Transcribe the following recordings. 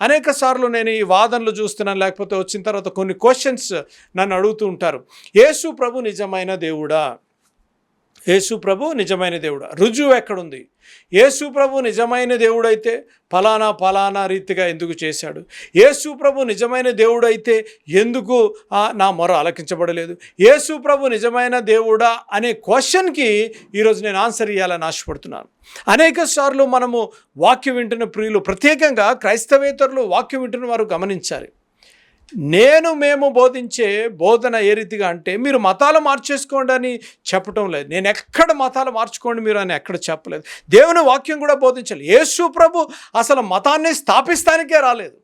అనేక సార్లు నేను ఈ వాదనలు చూస్తున్నాను లేకపోతే వచ్చిన తర్వాత కొన్ని క్వశ్చన్స్ నన్ను అడుగుతూ ఉంటారు. యేసు ప్రభు నిజమైన దేవుడా? యేసు ప్రభు నిజమైన దేవుడు. రుజువు ఎక్కడుంది? యేసు ప్రభు నిజమైన దేవుడైతే ఫలానా ఫలానా రీతిగా ఎందుకు చేశాడు? యేసు ప్రభు నిజమైన దేవుడైతే ఎందుకు నా మొర ఆలకించబడలేదు? యేసు ప్రభు నిజమైన దేవుడా అనే క్వశ్చన్కి ఈరోజు నేను ఆన్సర్ ఇవ్వాలని ఆశపడుతున్నాను. అనేక సార్లు మనము వాక్యం వింటున్న ప్రియులు ప్రత్యేకంగా క్రైస్తవేతరులు వాక్యం వింటున్న వారు గమనించాలి. నేను మేము బోధించే బోధన ఏ రీతిగా అంటే మీరు మతాలు మార్చేసుకోండి అని చెప్పటం లేదు. నేను ఎక్కడ మతాలు మార్చుకోండి మీరు అని ఎక్కడ చెప్పలేదు. దేవుని వాక్యం కూడా బోధించాలి యేసు ప్రభు అసలు మతాన్ని స్థాపిస్తానికే రాలేదు.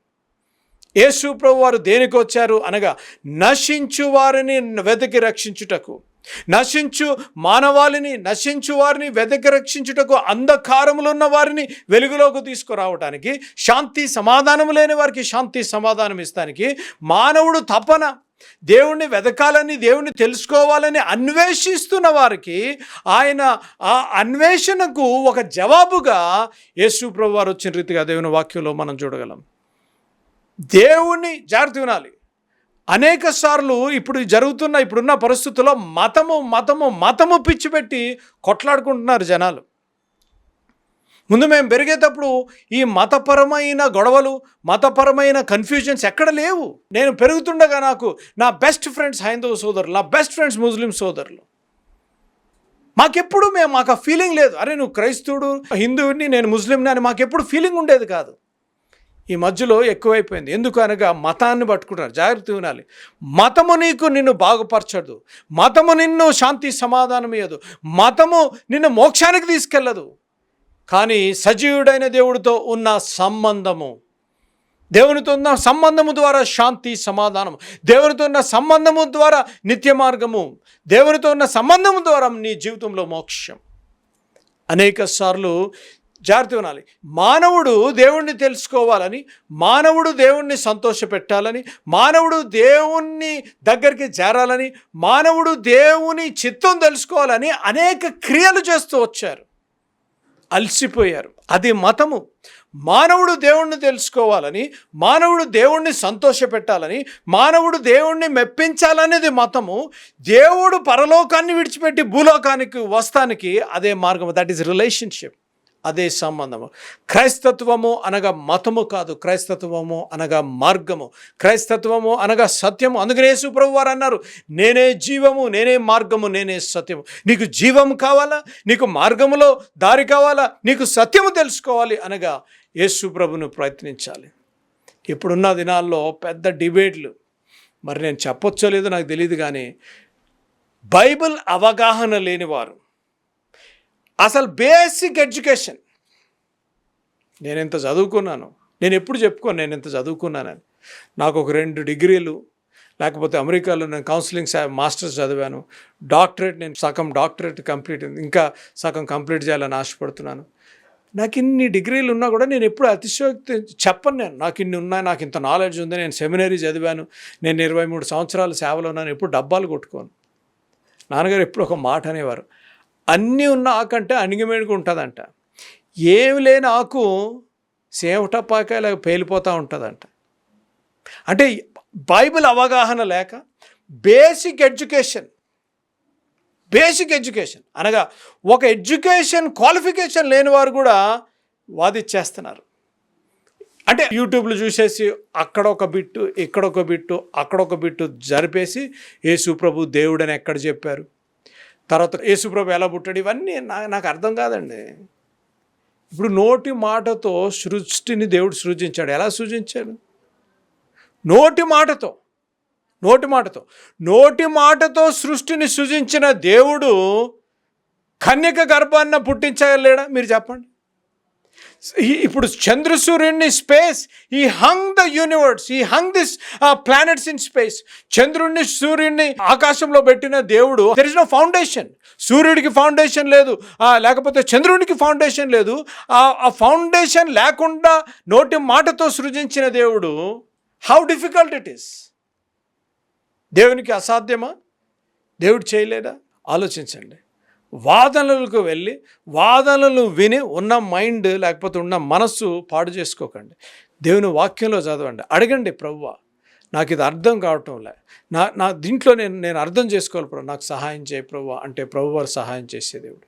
యేసు ప్రభు వారు దేనికి వచ్చారు అనగా నశించు వారిని వెతికి రక్షించుటకు. నశించు మానవాళిని నశించు వారిని వెతికి రక్షించుటకు అంధకారములు ఉన్న వారిని వెలుగులోకి తీసుకురావటానికి శాంతి సమాధానం లేని వారికి శాంతి సమాధానం ఇస్తానికి మానవుడు తపన దేవుణ్ణి వెదకాలని దేవుణ్ణి తెలుసుకోవాలని అన్వేషిస్తున్న వారికి ఆయన ఆ అన్వేషణకు ఒక జవాబుగా యేసు ప్రభు వారు వచ్చిన రీతిగా దేవుని వాక్యంలో మనం చూడగలం. దేవుణ్ణి జాగ్రత్త వినాలి. అనేక సార్లు ఇప్పుడు జరుగుతున్న ఇప్పుడున్న పరిస్థితుల్లో మతము మతము మతము పిచ్చిపెట్టి కొట్లాడుకుంటున్నారు జనాలు. ముందు మేము పెరిగేటప్పుడు ఈ మతపరమైన గొడవలు మతపరమైన కన్ఫ్యూజన్స్ ఎక్కడ లేవు. నేను పెరుగుతుండగా నాకు నా బెస్ట్ ఫ్రెండ్స్ హైందవ సోదరులు నా బెస్ట్ ఫ్రెండ్స్ ముస్లిం సోదరులు. మాకెప్పుడు మేము మాకు ఆ ఫీలింగ్ లేదు. అరే నువ్వు క్రైస్తవుడు హిందువుని నేను ముస్లింని అని మాకెప్పుడు ఫీలింగ్ ఉండేది కాదు. ఈ మధ్యలో ఎక్కువైపోయింది. ఎందుకు అనగా మతాన్ని పట్టుకుంటారు జాగ్రత్త వినాలి మతము నీకు నిన్ను బాగుపరచదు. మతము నిన్ను శాంతి సమాధానం ఇయ్యదు. మతము నిన్ను మోక్షానికి తీసుకెళ్ళదు. కానీ సజీవుడైన దేవుడితో ఉన్న సంబంధము దేవునితో ఉన్న సంబంధము ద్వారా శాంతి సమాధానం దేవునితో ఉన్న సంబంధము ద్వారా నిత్య మార్గము దేవునితో ఉన్న సంబంధము ద్వారా నీ జీవితంలో మోక్షం. అనేక సార్లు జాగ్రత్త వినాలి మానవుడు దేవుణ్ణి తెలుసుకోవాలని మానవుడు దేవుణ్ణి సంతోషపెట్టాలని మానవుడు దేవుణ్ణి దగ్గరికి చేరాలని మానవుడు దేవుని చిత్తం తెలుసుకోవాలని అనేక క్రియలు చేస్తూ వచ్చారు. అలసిపోయారు. అది మతము. మానవుడు దేవుణ్ణి తెలుసుకోవాలని మానవుడు దేవుణ్ణి సంతోషపెట్టాలని మానవుడు దేవుణ్ణి మెప్పించాలనేది మతము. దేవుడు పరలోకాన్ని విడిచిపెట్టి భూలోకానికి వస్తానికి అదే మార్గం దట్ ఈస్ రిలేషన్షిప్ అదే సంబంధము. క్రైస్తత్వము అనగా మతము కాదు క్రైస్తత్వము అనగా మార్గము. క్రైస్తత్వము అనగా సత్యము. అందుకనే ప్రభు వారు అన్నారు నేనే జీవము నేనే మార్గము నేనే సత్యము. నీకు జీవము కావాలా? నీకు మార్గములో దారి కావాలా? నీకు సత్యము తెలుసుకోవాలి అనగా యేసు ప్రభును ప్రయత్నించాలి. ఇప్పుడున్న దినాల్లో పెద్ద డిబేట్లు. మరి నేను చెప్పొచ్చో లేదో నాకు తెలియదు కానీ బైబిల్ అవగాహన లేనివారు అసలు బేసిక్ ఎడ్యుకేషన్. నేను ఎంత చదువుకున్నాను నేను ఎప్పుడు చెప్పుకోను నేను ఎంత చదువుకున్నానని. నాకు ఒక రెండు డిగ్రీలు లేకపోతే అమెరికాలో నేను కౌన్సిలింగ్ మాస్టర్స్ చదివాను. డాక్టరేట్ నేను సగం డాక్టరేట్ కంప్లీట్ ఇంకా సగం కంప్లీట్ చేయాలని ఆశపడుతున్నాను. నాకు ఇన్ని డిగ్రీలు ఉన్నా కూడా నేను ఎప్పుడు అతిశయోక్తి చెప్పను నేను. నాకు ఇన్ని ఉన్నాయి నాకు ఇంత నాలెడ్జ్ ఉంది నేను సెమినరీ చదివాను. నేను ఇరవై మూడు సంవత్సరాలు సేవలో ఉన్నాను ఎప్పుడు డబ్బాలు కొట్టుకోను. నాన్నగారు ఎప్పుడు ఒక మాట అనేవారు. అన్నీ ఉన్న ఆకంటే అణిగిమెణిగి ఉంటుందంట. ఏమి లేని ఆకు సేవటపాకాయ పేలిపోతూ ఉంటుందంట. అంటే బైబిల్ అవగాహన లేక బేసిక్ ఎడ్యుకేషన్ బేసిక్ ఎడ్యుకేషన్ అనగా ఒక ఎడ్యుకేషన్ క్వాలిఫికేషన్ లేని వారు కూడా వాదిచ్చేస్తున్నారు. అంటే యూట్యూబ్లో చూసేసి అక్కడ ఒక బిట్టు ఇక్కడ ఒక బిట్టు అక్కడ ఒక బిట్టు జరిపేసి యేసుప్రభు దేవుడని ఎక్కడ చెప్పారు? తర్వాత యేసుప్రభు ఎలా పుట్టాడు? ఇవన్నీ నాకు అర్థం కాదండి. ఇప్పుడు నోటి మాటతో సృష్టిని దేవుడు సృజించాడు. ఎలా సృజించాడు? నోటి మాటతో. నోటి మాటతో. నోటి మాటతో సృష్టిని సృజించిన దేవుడు కన్యక గర్భాన్న పుట్టించలేడా మీరు చెప్పండి. ఇప్పుడు చంద్రసూర్యుడిని స్పేస్ ఈ హంగ్ ద యూనివర్స్ ఈ hung this planets in space చంద్రుడిని సూర్యుడిని ఆకాశంలో పెట్టిన దేవుడు దెర్ ఇస్ నో ఫౌండేషన్ సూర్యుడికి ఫౌండేషన్ లేదు లేకపోతే చంద్రుడికి ఫౌండేషన్ లేదు. ఆ ఫౌండేషన్ లేకుండా నోటి మాటతో సృజించిన దేవుడు హౌ డిఫికల్ట్ ఇట్ ఈస్ దేవునికి అసాధ్యమా? దేవుడు చేయలేదా ఆలోచించండి. వాదనలకు వెళ్ళి వాదనలు విని ఉన్న మైండ్ లేకపోతే ఉన్న మనస్సు పాడు చేసుకోకండి. దేవుని వాక్యంలో చదవండి. అడగండి ప్రవ్వ నాకు ఇది అర్థం కావటం లే. నా నా దీంట్లో నేను నేను అర్థం చేసుకోవాలి ప్రభు నాకు సహాయం చేయ ప్రభు అంటే ప్రభువారు సహాయం చేసే దేవుడు.